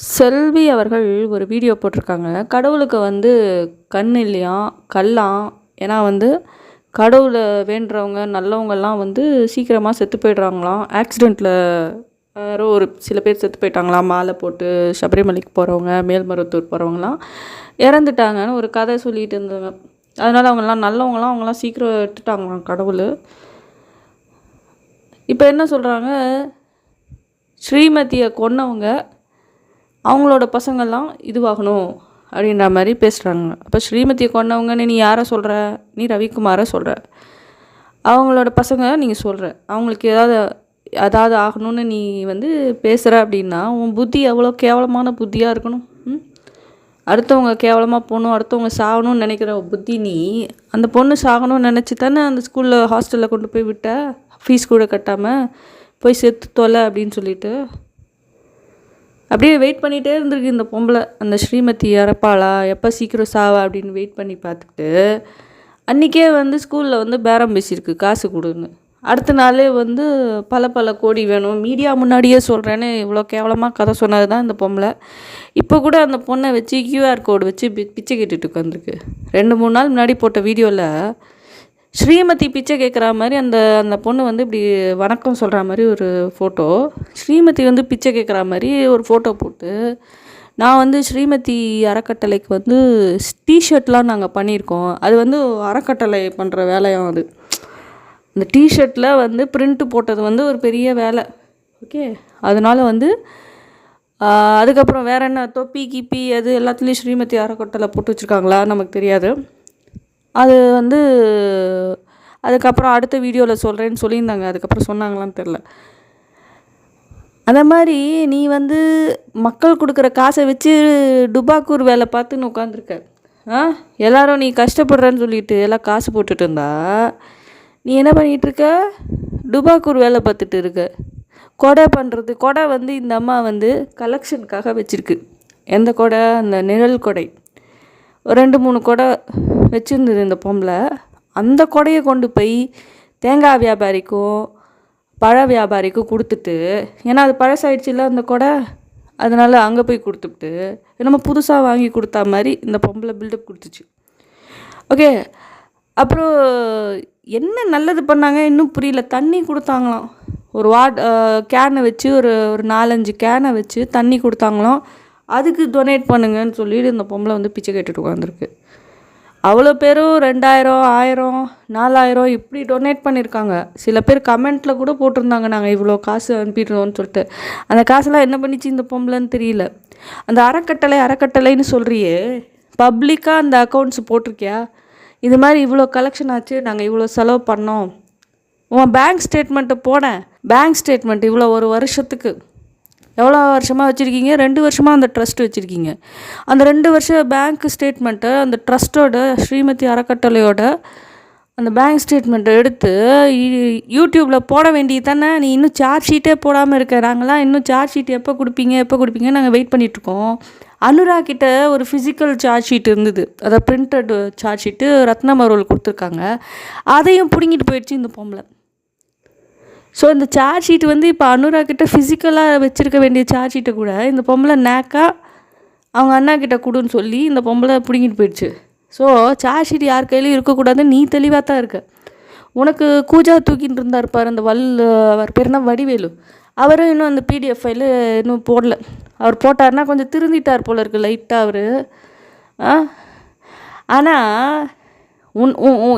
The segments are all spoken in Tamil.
செல்வி அவர்கள் ஒரு வீடியோ போட்டிருக்காங்க. கடவுளுக்கு வந்து கண் இல்லையாம் கல்லாம் ஏன்னா வந்து கடவுளை வேண்டுறவங்க நல்லவங்கெல்லாம் வந்து சீக்கிரமாக செத்து போயிடுறாங்களாம். ஆக்சிடெண்ட்டில் யாரோ ஒரு சில பேர் செத்து போயிட்டாங்களாம். மாலை போட்டு சபரிமலைக்கு போகிறவங்க மேல்மருவத்தூர் போகிறவங்களாம் இறந்துட்டாங்கன்னு ஒரு கதை சொல்லிட்டு இருந்தாங்க அதனால் அவங்களாம் நல்லவங்களாம் அவங்களாம் சீக்கிரம் விட்டுட்டாங்களாம் கடவுள். இப்போ என்ன சொல்கிறாங்க ஸ்ரீமதியை கொன்னவங்க அவங்களோட பசங்கள்லாம் இதுவாகணும் அப்படின்ற மாதிரி பேசுகிறாங்க அப்போ ஸ்ரீமதியை கொண்டவங்கன்னு நீ யாரை சொல்கிற நீ ரவிக்குமாரை சொல்கிற அவங்களோட பசங்க நீங்கள் சொல்கிற அவங்களுக்கு ஏதாவது அதாவது ஆகணும்னு நீ வந்து பேசுகிற அப்படின்னா உன் புத்தி எவ்வளோ கேவலமான புத்தியாக இருக்கணும். ம்? அடுத்தவங்க கேவலமாக போகணும் அடுத்தவங்க சாகணும்னு நினைக்கிற புத்தி நீ அந்த பொண்ணு சாகணும்னு நினச்சி தானே அந்த ஸ்கூலில் ஹாஸ்டலில் கொண்டு போய் விட்ட? ஃபீஸ் கூட கட்டாமல் போய் செத்து தொலை அப்படின்னு சொல்லிட்டு அப்படியே வெயிட் பண்ணிகிட்டே இருந்திருக்கு இந்த பொம்பளை. அந்த ஸ்ரீமதி இறப்பாளா எப்போ சீக்கிரம் சாவா அப்படின்னு வெயிட் பண்ணி பார்த்துட்டு அன்றைக்கே வந்து ஸ்கூலில் வந்து பேரம் பேசியிருக்கு காசு கொடுன்னு. அடுத்த நாளே வந்து பல பல கோடி வேணும். மீடியா முன்னாடியே சொல்கிறேன்னு இவ்வளோ கேவலமாக கதை சொன்னது தான் இந்த பொம்பளை. இப்போ கூட அந்த பொண்ணை வச்சு கியூஆர் கோடு வச்சு பி பிச்சை கேட்டுட்டு உட்காந்துருக்கு ரெண்டு மூணு நாள் முன்னாடி போட்ட வீடியோவில் ஸ்ரீமதி பிச்சை கேட்குற மாதிரி அந்த அந்த பொண்ணு வந்து இப்படி வணக்கம் சொல்கிற மாதிரி ஒரு ஃபோட்டோ ஸ்ரீமதி வந்து பிச்சை கேட்குற மாதிரி ஒரு ஃபோட்டோ போட்டு நான் வந்து ஸ்ரீமதி அறக்கட்டளைக்கு வந்து டிஷர்ட்லாம் நாங்கள் பண்ணியிருக்கோம். அது வந்து அறக்கட்டளை பண்ணுற வேலையும் அது. அந்த டிஷர்ட்டில் வந்து பிரிண்ட்டு போட்டது வந்து ஒரு பெரிய வேலை. ஓகே அதனால் வந்து அதுக்கப்புறம் வேறு என்ன தொப்பி கிப்பி அது எல்லாத்துலேயும் ஸ்ரீமதி அறக்கட்டளை போட்டு வச்சுருக்காங்களா? நமக்கு தெரியாது. அது வந்து அதுக்கப்புறம் அடுத்த வீடியோவில் சொல்கிறேன்னு சொல்லியிருந்தாங்க. அதுக்கப்புறம் சொன்னாங்களான்னு தெரில அந்த மாதிரி நீ வந்து மக்கள் கொடுக்குற காசை வச்சு டுபாக்கூர் வேலை பார்த்துன்னு உட்காந்துருக்க. ஆ? எல்லாரும் நீ கஷ்டப்படுறேன்னு சொல்லிட்டு எல்லாம் காசு போட்டுட்டு இருந்தா நீ என்ன பண்ணிகிட்ருக்க? டுபாக்கூர் வேலை பார்த்துட்டு இருக்க. கொடை பண்ணுறது கொடை வந்து இந்த அம்மா வந்து கலெக்ஷனுக்காக வச்சுருக்கு. எந்த கொடை? அந்த நிழல் கொடை. ரெண்டு மூணு கொடை வச்சுருந்தது இந்த பொம்பளை. அந்த கொடையை கொண்டு போய் தேங்காய் வியாபாரிக்கும் பழ வியாபாரிக்கும் கொடுத்துட்டு ஏன்னா அது பழசாயிடுச்சுல அந்த கொடை? அதனால் அங்கே போய் கொடுத்துட்டு நம்ம புதுசாக வாங்கி கொடுத்தா மாதிரி இந்த பொம்பளை பில்டப் கொடுத்துச்சு. ஓகே அப்புறம் என்ன நல்லது பண்ணாங்க இன்னும் புரியல. தண்ணி கொடுத்தாங்களாம். ஒரு வாட் கேனை வச்சு ஒரு ஒரு நாலஞ்சு கேனை வச்சு தண்ணி கொடுத்தாங்களாம். அதுக்கு டொனேட் பண்ணுங்கன்னு சொல்லிட்டு இந்த பொம்பளை வந்து பிச்சை கேட்டுட்டு உட்காந்துருக்கு அவ்வளோ பேரும் ரெண்டாயிரம் ஆயிரம் நாலாயிரம் இப்படி டொனேட் பண்ணியிருக்காங்க சில பேர் கமெண்ட்டில் கூட போட்டிருந்தாங்க நாங்கள் இவ்வளோ காசு அனுப்பிடுறோம்னு சொல்லிட்டு. அந்த காசெல்லாம் என்ன பண்ணிச்சு இந்த பொம்பளைன்னு தெரியல. அந்த அறக்கட்டளை அறக்கட்டளைன்னு சொல்கிறியே பப்ளிக்காக அந்த அக்கௌண்ட்ஸ் போட்டிருக்கியா? இது மாதிரி இவ்வளோ கலெக்ஷன் ஆச்சு நாங்கள் இவ்வளோ செலவு பண்ணோம். உன் பேங்க் ஸ்டேட்மெண்ட்டை போனேன். பேங்க் ஸ்டேட்மெண்ட் இவ்வளோ ஒரு வருஷத்துக்கு. எவ்வளோ வருஷமாக வச்சுருக்கீங்க? ரெண்டு வருஷமாக அந்த ட்ரஸ்ட் வச்சுருக்கீங்க. அந்த ரெண்டு வருஷம் பேங்க் ஸ்டேட்மெண்ட்டை அந்த ட்ரஸ்ட்டோட ஸ்ரீமதி அறக்கட்டளையோட அந்த பேங்க் ஸ்டேட்மெண்ட்டை எடுத்து யூடியூப்பில் போட வேண்டியது தானே? நீ இன்னும் சார்ஜ் ஷீட்டே போடாமல் இருக்க. நாங்களாம் இன்னும் சார்ஜ் ஷீட் எப்போ கொடுப்பீங்க? எப்போ கொடுப்பீங்க நாங்கள் வெயிட் பண்ணிகிட்ருக்கோம் அனுரா கிட்ட ஒரு ஃபிசிக்கல் சார்ஜ் ஷீட் இருந்தது. அதை printed charge sheet Ratnam Arul கொடுத்துருக்காங்க. அதையும் பிடுங்கிட்டு போயிடுச்சு இந்த பொம்பளை ஸோ இந்த சார்ஜ் ஷீட் வந்து இப்போ அனுரா கிட்ட ஃபிசிக்கலாக வச்சுருக்க வேண்டிய சார்ஜ் ஷீட்டை கூட இந்த பொம்பளை நேக்கா அவங்க அண்ணா கிட்ட கொடுன்னு சொல்லி இந்த பொம்பளை பிடுங்கிட்டு போயிடுச்சு. ஸோ சார்ஜ் ஷீட் யார் கையிலையும் இருக்கக்கூடாதுன்னு நீ தெளிவாக தான் இருக்க. உனக்கு கூஜா தூக்கிட்டு இருந்தார் பார் அந்த வல் அவர் பேர் தான் வடிவேலு. அவரும் இன்னும் அந்த பிடிஎஃப் ஃபைலு இன்னும் போடல. அவர் போட்டார்னா கொஞ்சம் திருந்திட்டார் போல இருக்குது லைட்டாக அவர். ஆ? ஆனால் உன்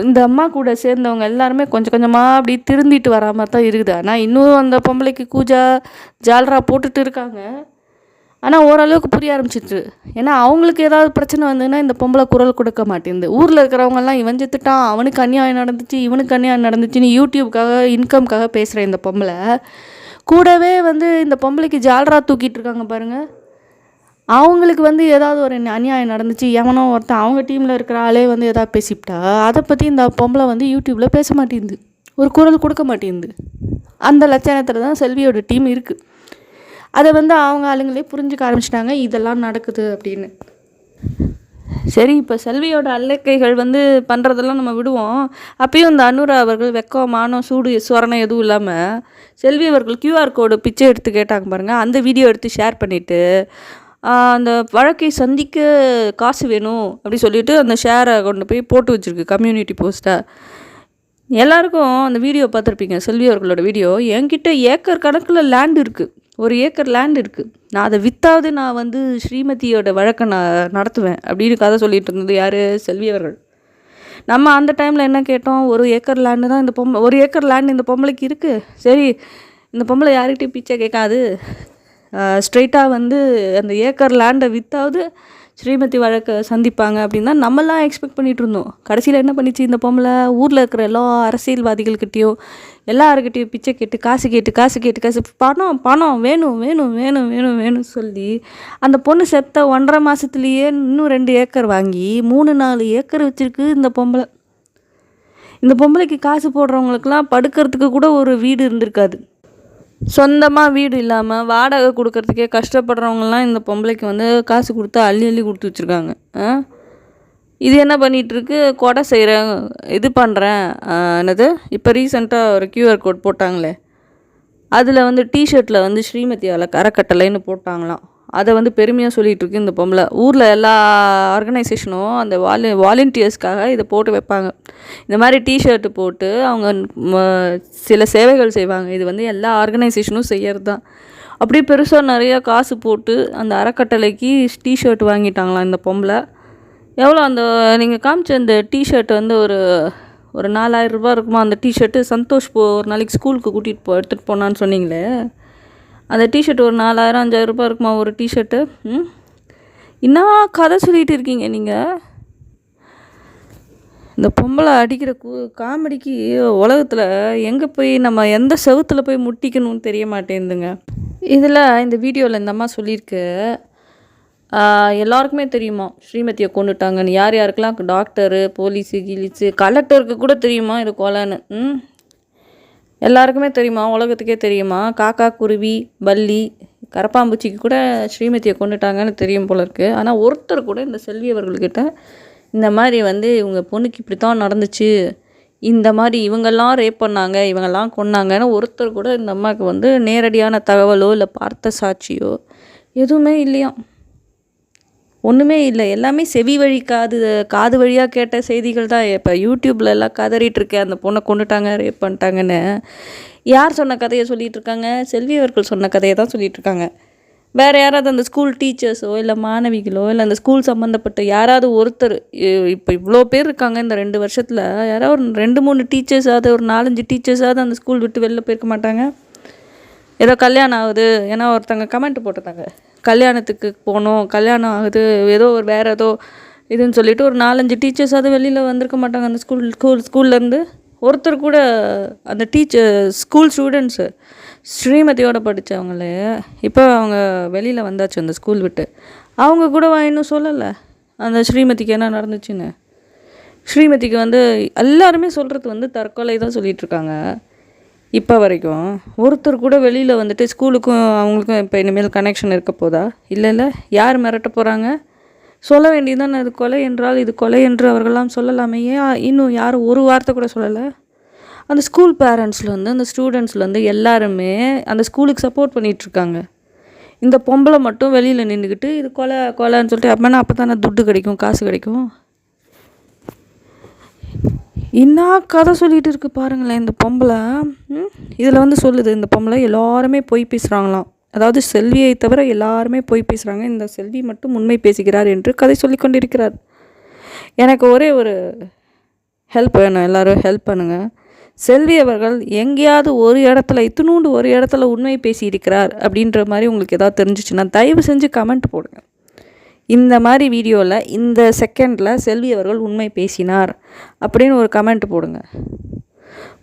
இந்த அம்மா கூட சேர்ந்தவங்க எல்லாருமே கொஞ்சம் கொஞ்சமாக அப்படி திருந்திட்டு வரா மாதிரி தான் இருக்குது. ஆனால் இன்னும் அந்த பொம்பளைக்கு கூஜா ஜால்ரா போட்டுட்டு இருக்காங்க. ஆனால் ஓரளவுக்கு புரிய ஆரம்பிச்சிட்டு ஏன்னா அவங்களுக்கு ஏதாவது பிரச்சனை வந்ததுன்னா இந்த பொம்பளை குரல் கொடுக்க மாட்டேங்குது. ஊரில் இருக்கிறவங்கெல்லாம் இவன் செத்துட்டான் அவனுக்கு அநியாயம் நடந்துச்சு இவனுக்கு அநியாயம் நடந்துச்சுன்னு யூடியூப்காக இன்கம்காக பேசுகிற இந்த பொம்பளை. கூடவே வந்து இந்த பொம்பளைக்கு ஜால்ரா தூக்கிட்டு இருக்காங்க பாருங்கள் அவங்களுக்கு வந்து ஏதாவது ஒரு அநியாயம் நடந்துச்சு எவனோ ஒருத்தன் அவங்க டீமில் இருக்கிற ஆளே வந்து எதாவது பேசிவிட்டா அதை பற்றி இந்த பொம்பளை வந்து யூடியூப்பில் பேச மாட்டேங்குது ஒரு குரல் கொடுக்க மாட்டேங்குது அந்த லட்சணத்தில் தான் செல்வியோட டீம் இருக்குது அதை வந்து அவங்க ஆளுங்களே புரிஞ்சுக்க ஆரம்பிச்சிட்டாங்க இதெல்லாம் நடக்குது அப்படின்னு. சரி இப்போ செல்வியோட அல்லக்கைகள் வந்து பண்ணுறதெல்லாம் நம்ம விடுவோம். அப்பயும் இந்த அனுரா அவர்கள் வெக்கம் மானம் சூடு சொரணம் எதுவும் இல்லாமல் செல்வி அவர்கள் கியூஆர் கோடு பிச்சை எடுத்து கேட்டாங்க பாருங்கள் அந்த வீடியோ எடுத்து ஷேர் பண்ணிவிட்டு அந்த வழக்கை சந்திக்க காசு வேணும் அப்படி சொல்லிட்டு அந்த ஷேரை கொண்டு போய் போட்டு வச்சுருக்கு கம்யூனிட்டி போஸ்ட்டை. எல்லாருக்கும் அந்த வீடியோ பார்த்துருப்பீங்க செல்வி அவர்களோட வீடியோ. என்கிட்ட ஏக்கர் கணக்கில் லேண்ட் இருக்குது ஒரு ஏக்கர் லேண்ட் இருக்குது நான் அதை வித்தாவது நான் வந்து ஸ்ரீமதியோட வழக்கை நான் நடத்துவேன் அப்படின்னு கதை சொல்லிட்டு இருந்தது யார்? செல்வி அவர்கள். நம்ம அந்த டைமில் என்ன கேட்டோம்? ஒரு ஏக்கர் லேண்டு தான் இந்த பொம்பளை ஒரு ஏக்கர் லேண்ட் இந்த பொம்பளைக்கு இருக்குது சரி இந்த பொம்பளை யார்கிட்டையும் பிச்சை கேட்காது. ஸ்ட்ரெயிட்டாக வந்து அந்த ஏக்கர் லேண்டை வித்தாவது ஸ்ரீமதி வழக்கை சந்திப்பாங்க அப்படின்னு தான் நம்மலாம் எக்ஸ்பெக்ட் பண்ணிட்டு இருந்தோம் கடைசியில் என்ன பண்ணிச்சு? இந்த பொம்பளை ஊரில் இருக்கிற எல்லா அரசியல்வாதிகள்கிட்டையும் எல்லாருக்கிட்டையும் பிச்சை கேட்டு காசு கேட்டு காசு கேட்டு காசு பணம் பணம் வேணும் வேணும் வேணும் வேணும் வேணும்னு சொல்லி அந்த பொண்ணு செத்த ஒன்றரை மாதத்துலேயே இன்னும் ரெண்டு ஏக்கர் வாங்கி மூணு நாலு ஏக்கர் வச்சிருக்கு இந்த பொம்பளை. இந்த பொம்பளைக்கு காசு போடுறவங்களுக்குலாம் படுக்கிறதுக்கு கூட ஒரு வீடு இருந்திருக்காது. சொந்தமாக வீடு இல்லாமல் வாடகை கொடுக்கறதுக்கே கஷ்டப்படுறவங்கலாம் இந்த பொம்பளைக்கு வந்து காசு கொடுத்து அள்ளி அள்ளி கொடுத்து வச்சுருக்காங்க. ஆ? இது என்ன பண்ணிகிட்ருக்கு கொடை செய்கிறேன் இது பண்ணுறேன் என்னது? இப்போ ரீசெண்டாக ஒரு கியூஆர் கோட் போட்டாங்களே. அதில் வந்து டிஷர்ட்டில் வந்து ஸ்ரீமதியால் கரக்கட்டளைன்னு போட்டாங்களாம். அதை வந்து பெருமையாக சொல்லிகிட்டு இருக்கு இந்த பொம்பளை. ஊரில் எல்லா ஆர்கனைசேஷனும் அந்த வாலி வாலண்டியர்ஸ்க்காக இதை போட்டு வைப்பாங்க. இந்த மாதிரி டிஷர்ட்டு போட்டு அவங்க சில சேவைகள் செய்வாங்க. இது வந்து எல்லா ஆர்கனைசேஷனும் செய்யறது தான் அப்படியே பெருசாக நிறையா காசு போட்டு அந்த அறக்கட்டளைக்கு டிஷர்ட் வாங்கிட்டாங்களாம் இந்த பொம்பளை. எவ்வளோ அந்த நீங்கள் காமிச்ச அந்த டிஷர்ட் வந்து ஒரு ஒரு நாலாயிரம் ரூபா இருக்குமா? அந்த டிஷர்ட்டு சந்தோஷ் போ ஒரு நாளைக்கு ஸ்கூலுக்கு கூட்டிகிட்டு போ எடுத்துகிட்டு போனான்னு சொன்னீங்களே. அந்த டிஷர்ட் ஒரு நாலாயிரம் அஞ்சாயிரம் ரூபாய் இருக்குமா ஒரு டிஷர்ட்டு ம். என்ன கதை சொல்லிகிட்டு இருக்கீங்க நீங்கள் இந்த பொம்பளை அடிக்கிற கூ காமெடிக்கு உலகத்தில் எங்கே போய் நம்ம எந்த செவுத்தில் போய் முட்டிக்கணும்னு தெரிய மாட்டேங்குதுங்க. இதில் இந்த வீடியோவில் இந்த அம்மா சொல்லியிருக்கு. எல்லாருக்குமே தெரியுமா? ஸ்ரீமதியை கொண்டுட்டாங்கன்னு. யார் யாருக்கெல்லாம் டாக்டரு போலீஸு கிலீஸு கலெக்டருக்கு கூட தெரியுமா இது கொலைன்னு ம். எல்லாருக்குமே தெரியுமா? உலகத்துக்கே தெரியுமா? காக்கா குருவி பல்லி கரப்பாம்பூச்சிக்கு கூட ஸ்ரீமதியை கொண்டுட்டாங்கன்னு தெரியும் போல இருக்குது ஆனால் ஒருத்தர் கூட இந்த செல்வி அவர்கள்கிட்ட இந்த மாதிரி வந்து இவங்க பொண்ணுக்கு இப்படி தான் நடந்துச்சு இந்த மாதிரி இவங்கெல்லாம் ரேப் பண்ணாங்க இவங்கெல்லாம் கொன்னாங்கன்னு ஒருத்தர் கூட இந்த அம்மாவுக்கு வந்து நேரடியான தகவலோ இல்லை பார்த்த சாட்சியோ எதுவுமே இல்லையாம். ஒன்றுமே இல்லை. எல்லாமே செவி வழி காது காது வழியாக கேட்ட செய்திகள் தான். இப்போ யூடியூப்பில் எல்லாம் கதறிட்டுருக்கேன் அந்த பொண்ணை கொண்டுட்டாங்க ரேப் பண்ணிட்டாங்கன்னு. யார் சொன்ன கதையை சொல்லிகிட்டு இருக்காங்க? செல்வி அவர்கள் சொன்ன கதையை தான் சொல்லிகிட்டு இருக்காங்க. வேறு யாராவது அந்த ஸ்கூல் டீச்சர்ஸோ இல்லை மாணவிகளோ இல்லை அந்த ஸ்கூல் சம்மந்தப்பட்ட யாராவது ஒருத்தர் இப்போ இவ்வளோ பேர் இருக்காங்க இந்த ரெண்டு வருஷத்தில். யாராவது ஒரு ரெண்டு மூணு டீச்சர்ஸாவது ஒரு நாலஞ்சு டீச்சர்ஸாவது அந்த ஸ்கூல் விட்டு வெளில போயிருக்க மாட்டாங்க? ஏதோ கல்யாணம் ஆகுது. ஏன்னா ஒருத்தங்க கமெண்ட் போட்டிருந்தாங்க. கல்யாணத்துக்கு போகணும் கல்யாணம் ஆகுது. ஏதோ ஒரு வேறு ஏதோ இதுன்னு சொல்லிட்டு ஒரு நாலஞ்சு டீச்சர்ஸாவது வெளியில் வந்திருக்க மாட்டாங்க அந்த ஸ்கூல் ஸ்கூல் ஸ்கூல்லேருந்து ஒருத்தர் கூட அந்த டீச்சர் ஸ்கூல் ஸ்டூடெண்ட்ஸு ஸ்ரீமதியோடு படித்தவங்களே இப்போ அவங்க வெளியில் வந்தாச்சு அந்த ஸ்கூல் விட்டு. அவங்க கூட இன்னும் சொல்லலை. அந்த ஸ்ரீமதிக்கு என்ன நடந்துச்சுன்னு. ஸ்ரீமதிக்கு வந்து எல்லாருமே சொல்கிறது வந்து தற்கொலை தான் சொல்லிகிட்ருக்காங்க இப்போ வரைக்கும் ஒருத்தர் கூட வெளியில் வந்துட்டு ஸ்கூலுக்கும் அவங்களுக்கும் இப்போ இனிமேல் கனெக்ஷன் இருக்க போதா? இல்லை இல்லை. யார் மிரட்ட போகிறாங்க சொல்ல வேண்டியதுதானே? இது கொலை என்றால் இது கொலை என்று அவர்கள்லாம் சொல்லலாமே. ஏன் இன்னும் யாரும் ஒரு வார்த்தை கூட சொல்லலை? அந்த ஸ்கூல் பேரண்ட்ஸ்லேருந்து அந்த ஸ்டூடெண்ட்ஸ்லேருந்து எல்லாருமே அந்த ஸ்கூலுக்கு சப்போர்ட் பண்ணிகிட்ருக்காங்க இந்த பொம்பளை மட்டும் வெளியில் நின்றுக்கிட்டு இது கொலை கொலைன்னு சொல்லிட்டு அப்போனா அப்போ தானே துட்டு கிடைக்கும் காசு கிடைக்கும்? என்ன கதை சொல்லிகிட்டு இருக்கு பாருங்களேன் இந்த பொம்பளை. இதில் வந்து சொல்லுது இந்த பொம்பளை எல்லாருமே பொய் பேசுகிறாங்களாம் அதாவது செல்வியை தவிர எல்லாருமே பொய் பேசுகிறாங்க இந்த செல்வி மட்டும் உண்மை பேசுகிறார் என்று கதை சொல்லி கொண்டிருக்கிறார். எனக்கு ஒரே ஒரு ஹெல்ப் வேணும் எல்லோரும் ஹெல்ப் பண்ணுங்க. செல்வி அவர்கள் எங்கேயாவது ஒரு இடத்துல இத்தினூண்டு ஒரு இடத்துல உண்மை பேசியிருக்கிறார் அப்படின்ற மாதிரி உங்களுக்கு ஏதாவது தெரிஞ்சிச்சுன்னா தயவு செஞ்சு கமெண்ட் போடுங்க. இந்த மாதிரி வீடியோவில் இந்த செகண்டில் செல்வி அவர்கள் உண்மை பேசினார் அப்படின்னு ஒரு கமெண்ட் போடுங்க.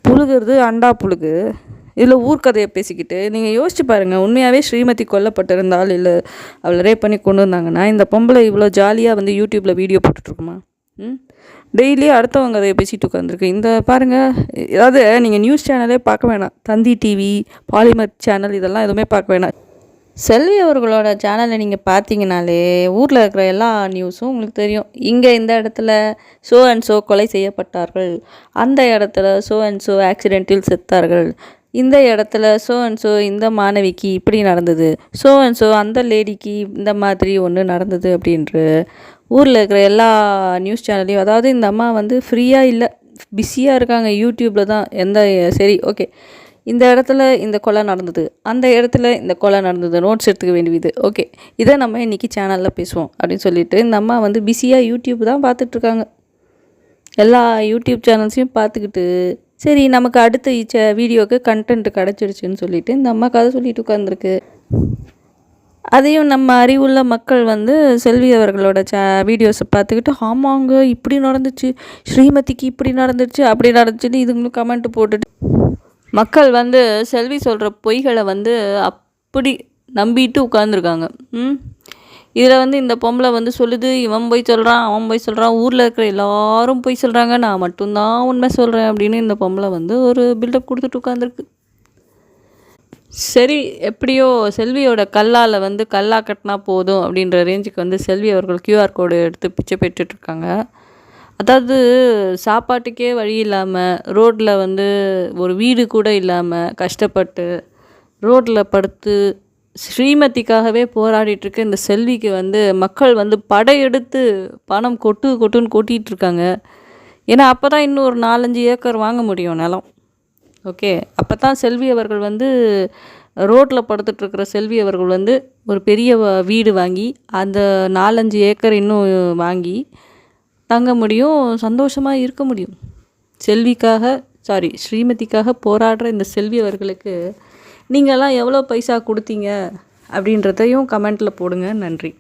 புழுகிறது அண்டா புழுகு. இதில் ஊர்க்கதையை பேசிக்கிட்டு நீங்கள் யோசிச்சு பாருங்கள் உண்மையாகவே ஸ்ரீமதி கொல்லப்பட்டிருந்தால் இல்லை அவளை ரேப் பண்ணி கொண்டு வந்தாங்கன்னா இந்த பொம்பளை இவ்வளோ ஜாலியாக வந்து யூடியூப்பில் வீடியோ போட்டுட்ருக்குமா? ம்? டெய்லி அடுத்தவங்க கதையை பேசிட்டு உட்காந்துருக்கு இந்த பாருங்கள் ஏதாவது நீங்கள் நியூஸ் சேனலே பார்க்க வேணாம். தந்தி டிவி பாலிமர் சேனல் இதெல்லாம் எதுவுமே பார்க்க வேணாம். செல்வி அவர்களோட சேனலை நீங்கள் பார்த்தீங்கனாலே ஊரில் இருக்கிற எல்லா நியூஸும் உங்களுக்கு தெரியும். இங்கே இந்த இடத்துல ஸோ அண்ட் ஸோ கொலை செய்யப்பட்டார்கள். அந்த இடத்துல ஸோ அண்ட் ஸோ ஆக்சிடென்ட்டில் செத்தார்கள். இந்த இடத்துல ஸோ அண்ட் ஸோ இந்த மாணவிக்கு இப்படி நடந்தது. ஸோ அண்ட் ஸோ அந்த லேடிக்கு இந்த மாதிரி ஒன்று நடந்தது அப்படின்று ஊரில் இருக்கிற எல்லா நியூஸ் சேனல்லையும் அதாவது இந்த அம்மா வந்து ஃப்ரீயாக இல்லை பிஸியாக இருக்காங்க. யூடியூப்பில் தான் எந்த சரி ஓகே இந்த இடத்துல இந்த கொலை நடந்தது அந்த இடத்துல இந்த கொலை நடந்தது நோட்ஸ் எடுத்துக்க வேண்டியது ஓகே இதை நம்ம இன்றைக்கி சேனலில் பேசுவோம் அப்படின்னு சொல்லிட்டு இந்த அம்மா வந்து பிஸியாக யூடியூப் தான் பார்த்துட்ருக்காங்க எல்லா யூடியூப் சேனல்ஸையும் பார்த்துக்கிட்டு சரி நமக்கு அடுத்த இச்ச வீடியோவுக்கு கண்டென்ட் கிடச்சிருச்சுன்னு சொல்லிட்டு இந்த அம்மா கதை சொல்லிட்டு உட்காந்துருக்கு அதையும் நம்ம அறிவுள்ள மக்கள் வந்து செல்வி அவர்களோட சே வீடியோஸை பார்த்துக்கிட்டு ஆமாங்க இப்படி நடந்துச்சு ஸ்ரீமதிக்கு இப்படி நடந்துச்சு அப்படி நடந்துச்சுன்னு இதுங்களும் கமெண்ட் போட்டுட்டு மக்கள் வந்து செல்வி சொல்கிற பொய்களை வந்து அப்படி நம்பிட்டு உட்காந்துருக்காங்க ம்? இதில் வந்து இந்த பொம்பளை வந்து சொல்லுது இவன் போய் சொல்கிறான் அவன் போய் சொல்கிறான் ஊரில் இருக்கிற எல்லாரும் போய் சொல்கிறாங்க நான் மட்டும்தான் உண்மை சொல்கிறேன் அப்படின்னு இந்த பொம்பளை வந்து ஒரு பில்டப் கொடுத்துட்டு உட்காந்துருக்கு சரி எப்படியோ செல்வியோட கல்லால் வந்து கல்லா கட்டினா போதும் அப்படின்ற ரேஞ்சுக்கு வந்து செல்வி அவர்கள் கியூஆர் கோடு எடுத்து பிச்சை பெற்றுட்ருக்காங்க அதாவது சாப்பாட்டுக்கே வழி இல்லாமல் ரோட்டில் வந்து ஒரு வீடு கூட இல்லாமல் கஷ்டப்பட்டு ரோட்டில் படுத்து ஸ்ரீமதிக்காகவே போராடிட்டுருக்க இந்த செல்விக்கு வந்து மக்கள் வந்து படையெடுத்து பணம் கொட்டு கொட்டுன்னு கொட்டிகிட்டு இருக்காங்க ஏன்னா அப்போ தான் இன்னும் ஒரு நாலஞ்சு ஏக்கர் வாங்க முடியும் நிலம். ஓகே? அப்போ தான் செல்வி அவர்கள் வந்து ரோட்டில் படுத்துட்ருக்கிற செல்வி அவர்கள் வந்து ஒரு பெரிய வீடு வாங்கி அந்த நாலஞ்சு ஏக்கர் இன்னும் வாங்கி தங்க முடியும் சந்தோஷமாக இருக்க முடியும். செல்விக்காக சாரி ஸ்ரீமதிக்காக போராடுற இந்த செல்வி அவர்களுக்கு நீங்கள்லாம் எவ்வளோ பைசா கொடுத்தீங்க அப்படின்றதையும் கமெண்ட்டில் போடுங்க. நன்றி.